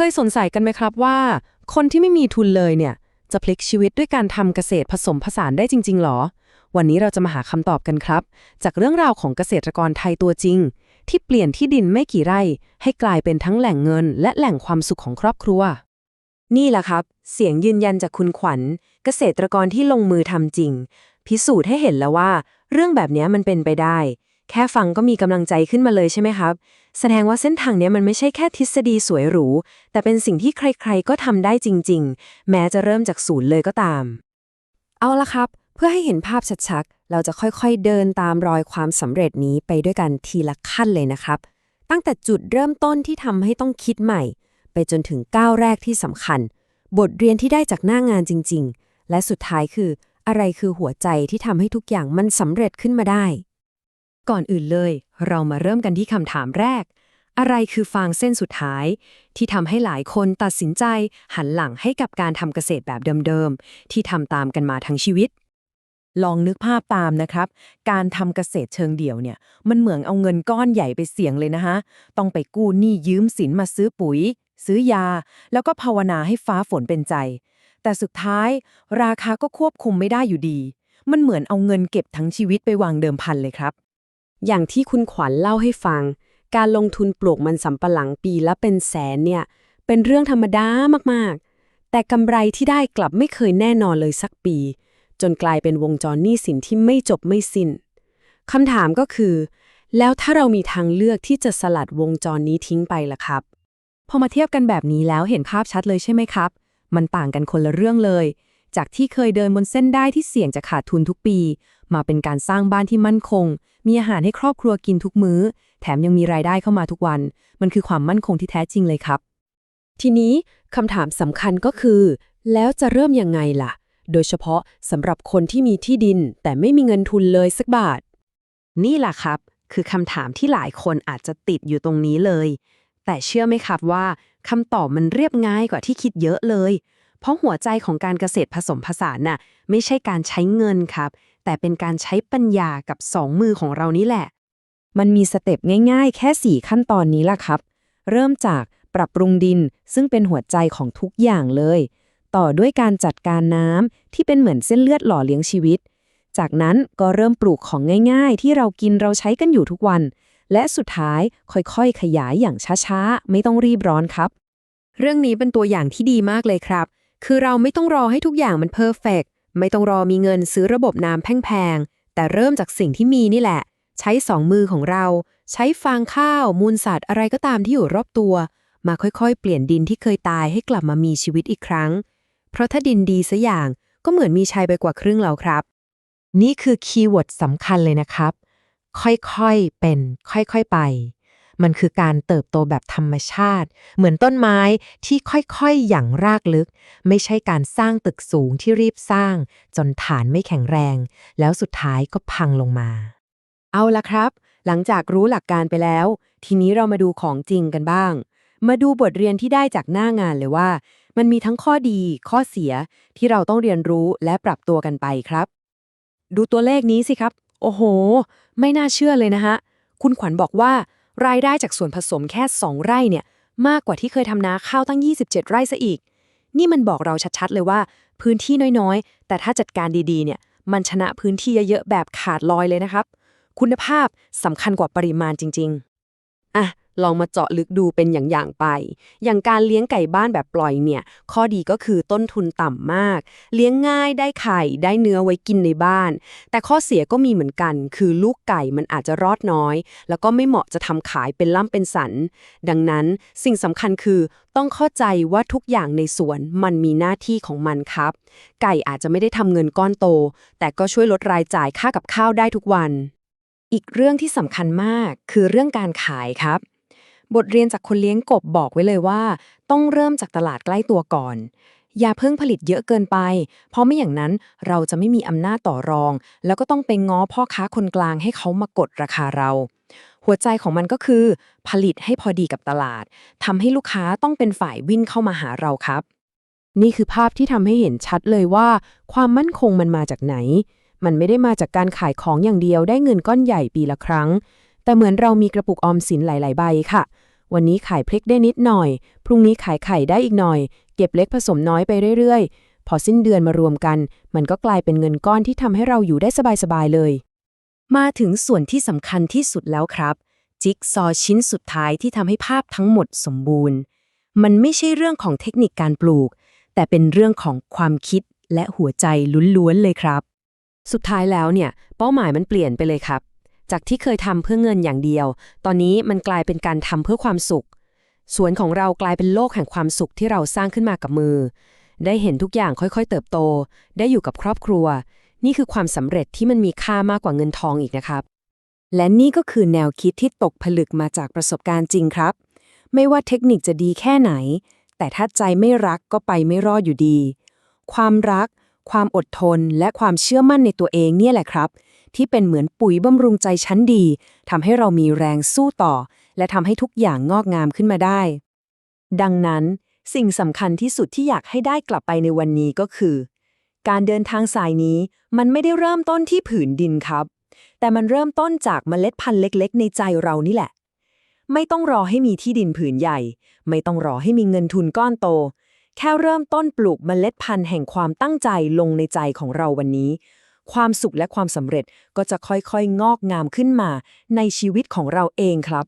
เคยสงสัยกันไหมครับว่า คนที่ไม่มีทุนเลยเนี่ย จะพลิกชีวิตด้วยการทำเกษตรผสมผสานได้จริง ๆ หรอ วันนี้เราจะมาหาคำตอบกันครับ จากเรื่องราวของเกษตรกรไทยตัวจริง ที่เปลี่ยนที่ดินไม่กี่ไร่ ให้กลายเป็นทั้งแหล่งเงิน และแหล่งความสุขของครอบครัว นี่แหละครับ เสียงยืนยันจากคุณขวัญ เกษตรกรที่ลงมือทำจริง พิสูจน์ให้เห็นแล้วว่า เรื่องแบบนี้มันเป็นไปได้ แค่ฟังก็มีกำลังใจขึ้นมาเลยใช่ไหมครับ แสดงว่าเส้นทางนี้มันไม่ใช่แค่ทฤษฎีสวยหรู แต่เป็นสิ่งที่ใครๆก็ทำได้จริง ๆ แม้จะเริ่มจากศูนย์เลยก็ตาม เอาละครับ เพื่อให้เห็นภาพชัดๆ เราจะค่อยๆเดินตามรอยความสำเร็จนี้ไปด้วยกันทีละขั้นเลยนะครับ ตั้งแต่จุดเริ่มต้นที่ทำให้ต้องคิดใหม่ ไปจนถึงก้าวแรกที่สำคัญ บทเรียนที่ได้จากหน้างานจริง ๆ และสุดท้ายคือ อะไรคือหัวใจที่ทำให้ทุกอย่างมันสำเร็จขึ้นมาได้ ก่อนอื่นเลย เรามาเริ่มกันที่คำถามแรก อะไรคือฟางเส้นสุดท้าย ที่ทำให้หลายคนตัดสินใจหันหลังให้กับการทำเกษตรแบบเดิมๆ ที่ทำตามกันมาทั้งชีวิต ลองนึกภาพตามนะครับ การทำเกษตรเชิงเดี่ยวเนี่ย มันเหมือนเอาเงินก้อนใหญ่ไปเสี่ยงเลยนะฮะต้องไปกู้หนี้ยืมสินมาซื้อปุ๋ย ซื้อยา แล้วก็ภาวนาให้ฟ้าฝนเป็นใจ แต่สุดท้าย ราคาก็ควบคุมไม่ได้อยู่ดี มันเหมือนเอาเงินเก็บทั้งชีวิตไปวางเดิมพันเลยครับ อย่างที่คุณขวัญเล่าให้ฟัง การลงทุนปลูกมันสำปะหลังปีละเป็นแสนเนี่ย เป็นเรื่องธรรมดามากๆ แต่กำไรที่ได้กลับไม่เคยแน่นอนเลยสักปี จนกลายเป็นวงจรหนี้สินที่ไม่จบไม่สิ้นคำถามก็คือ แล้วถ้าเรามีทางเลือกที่จะสลัดวงจรนี้ทิ้งไปล่ะครับ พอมาเทียบกันแบบนี้แล้วเห็นภาพชัดเลยใช่ไหมครับ มันต่างกันคนละเรื่องเลย จากที่เคยเดินบนเส้นได้ที่เสี่ยงจะขาดทุนทุกปี มาเป็นการสร้างบ้านที่มั่นคง มีอาหารให้ครอบครัวกินทุกมื้อ แถมยังมีรายได้เข้ามาทุกวัน มันคือความมั่นคงที่แท้จริงเลยครับ ทีนี้คำถามสำคัญก็คือ แล้วจะเริ่มยังไงล่ะ โดยเฉพาะสำหรับคนที่มีที่ดิน แต่ไม่มีเงินทุนเลยสักบาท นี่แหละครับ คือคำถามที่หลายคนอาจจะติดอยู่ตรงนี้เลย แต่เชื่อไหมครับว่าคำตอบมันเรียบง่ายกว่าที่คิดเยอะเลย เพราะหัวใจของการเกษตรผสมผสานน่ะไม่ใช่การใช้เงินครับ แต่เป็นการใช้ปัญญากับสองมือของเรานี่แหละ มันมีสเต็ปง่าย ๆ แค่ 4 ขั้นตอนนี้ล่ะครับ เริ่มจากปรับปรุงดินซึ่งเป็นหัวใจของทุกอย่างเลย ต่อด้วยการจัดการน้ำที่เป็นเหมือนเส้นเลือดหล่อเลี้ยงชีวิต จากนั้นก็เริ่มปลูกของง่าย ๆ ที่เรากินเราใช้กันอยู่ทุกวัน และสุดท้ายค่อยๆ ขยายอย่างช้าๆ ไม่ต้องรีบร้อนครับ เรื่องนี้เป็นตัวอย่างที่ดีมากเลยครับ คือเราไม่ต้องรอให้ทุกอย่างมันเพอร์เฟกไม่ต้องรอมีเงินซื้อระบบน้ำแพงๆ แต่เริ่มจากสิ่งที่มีนี่แหละ ใช้สองมือของเรา ใช้ฟางข้าว มูลสัตว์อะไรก็ตามที่อยู่รอบตัว มาค่อยๆ เปลี่ยนดินที่เคยตายให้กลับมามีชีวิตอีกครั้ง เพราะถ้าดินดีสัอย่าง ก็เหมือนมีชัยไปกว่าครึ่งแล้วครับ นี่คือคีย์เวิร์ดสำคัญเลยนะครับ ค่อยๆเป็น ค่อยๆไป มันคือการเติบโตแบบธรรมชาติ เหมือนต้นไม้ที่ค่อยๆ อย่างรากลึก ไม่ใช่การสร้างตึกสูงที่รีบสร้าง จนฐานไม่แข็งแรง แล้วสุดท้ายก็พังลงมา เอาละครับ หลังจากรู้หลักการไปแล้ว ทีนี้เรามาดูของจริงกันบ้าง มาดูบทเรียนที่ได้จากหน้างานเลยว่า มันมีทั้งข้อดี ข้อเสียที่เราต้องเรียนรู้และปรับตัวกันไปครับ ดูตัวเลขนี้สิครับ โอ้โห ไม่น่าเชื่อเลยนะฮะ คุณขวัญบอกว่า รายได้จากส่วนผสมแค่ 2 ไร่เนี่ยมากกว่าที่เคยทำนาข้าวตั้ง 27 ไร่ซะอีก นี่มันบอกเราชัดๆเลยว่า พื้นที่น้อยๆ แต่ถ้าจัดการดีๆเนี่ยมันชนะพื้นที่เยอะๆแบบขาดลอยเลยนะครับ คุณภาพสำคัญกว่าปริมาณจริง ๆ อะ ลองมาเจาะลึกดูเป็นอย่างๆไป อย่างการเลี้ยงไก่บ้านแบบปล่อยเนี่ย ข้อดีก็คือต้นทุนต่ำมาก เลี้ยงง่ายได้ไข่ได้เนื้อไว้กินในบ้าน แต่ข้อเสียก็มีเหมือนกัน คือลูกไก่มันอาจจะรอดน้อย แล้วก็ไม่เหมาะจะทำขายเป็นล่ำเป็นสัน ดังนั้นสิ่งสำคัญคือต้องเข้าใจว่าทุกอย่างในสวนมันมีหน้าที่ของมันครับ ไก่อาจจะไม่ได้ทำเงินก้อนโต แต่ก็ช่วยลดรายจ่ายค่ากับข้าวได้ทุกวัน อีกเรื่องที่สำคัญมากคือเรื่องการขายครับ บทเรียนจากคนเลี้ยงกบบอกไว้เลยว่า ต้องเริ่มจากตลาดใกล้ตัวก่อน อย่าเพิ่งผลิตเยอะเกินไป เพราะไม่อย่างนั้นเราจะไม่มีอำนาจต่อรอง แล้วก็ต้องไปง้อพ่อค้าคนกลางให้เขามากดราคาเรา หัวใจของมันก็คือ ผลิตให้พอดีกับตลาดทำให้ลูกค้าต้องเป็นฝ่ายวิ่งเข้ามาหาเราครับ นี่คือภาพที่ทำให้เห็นชัดเลยว่า ความมั่นคงมันมาจากไหน มันไม่ได้มาจากการขายของอย่างเดียวได้เงินก้อนใหญ่ปีละครั้ง แต่เหมือนเรามีกระปุกออมสินหลาย ๆ ใบค่ะ วันนี้ขายพริกได้นิดหน่อย พรุ่งนี้ขายไข่ได้อีกหน่อย เก็บเล็กผสมน้อยไปเรื่อยๆ พอสิ้นเดือนมารวมกัน มันก็กลายเป็นเงินก้อนที่ทำให้เราอยู่ได้สบายๆเลย มาถึงส่วนที่สำคัญที่สุดแล้วครับ จิ๊กซอว์ชิ้นสุดท้ายที่ทำให้ภาพทั้งหมดสมบูรณ์ มันไม่ใช่เรื่องของเทคนิคการปลูก แต่เป็นเรื่องของความคิดและหัวใจล้วนๆเลยครับ สุดท้ายแล้วเนี่ย เป้าหมายมันเปลี่ยนไปเลยครับ จากที่เคยทำเพื่อเงินอย่างเดียว ตอนนี้มันกลายเป็นการทำเพื่อความสุข สวนของเรากลายเป็นโลกแห่งความสุขที่เราสร้างขึ้นมากับมือ ได้เห็นทุกอย่างค่อยๆ เติบโต ได้อยู่กับครอบครัว นี่คือความสำเร็จที่มันมีค่ามากกว่าเงินทองอีกนะครับ และนี่ก็คือแนวคิดที่ตกผลึกมาจากประสบการณ์จริงครับ ไม่ว่าเทคนิคจะดีแค่ไหน แต่ถ้าใจไม่รักก็ไปไม่รอดอยู่ดี ความรัก ความอดทน และความเชื่อมั่นในตัวเองเนี่ยแหละครับ ที่เป็นเหมือนปุ๋ยบำรุงใจชั้นดีทำให้เรามีแรงสู้ต่อ และทำให้ทุกอย่างงอกงามขึ้นมาได้ ดังนั้น สิ่งสำคัญที่สุดที่อยากให้ได้กลับไปในวันนี้ก็คือ การเดินทางสายนี้มันไม่ได้เริ่มต้นที่ผืนดินครับ แต่มันเริ่มต้นจากเมล็ดพันธุ์เล็ก ๆ ในใจเรานี่แหละ ไม่ต้องรอให้มีที่ดินผืนใหญ่ ไม่ต้องรอให้มีเงินทุนก้อนโตแค่เริ่มต้นปลูกเมล็ดพันธุ์แห่งความตั้งใจลงในใจของเราวันนี้ ความสุขและความสำเร็จก็จะค่อยๆ งอกงามขึ้นมาในชีวิตของเราเองครับ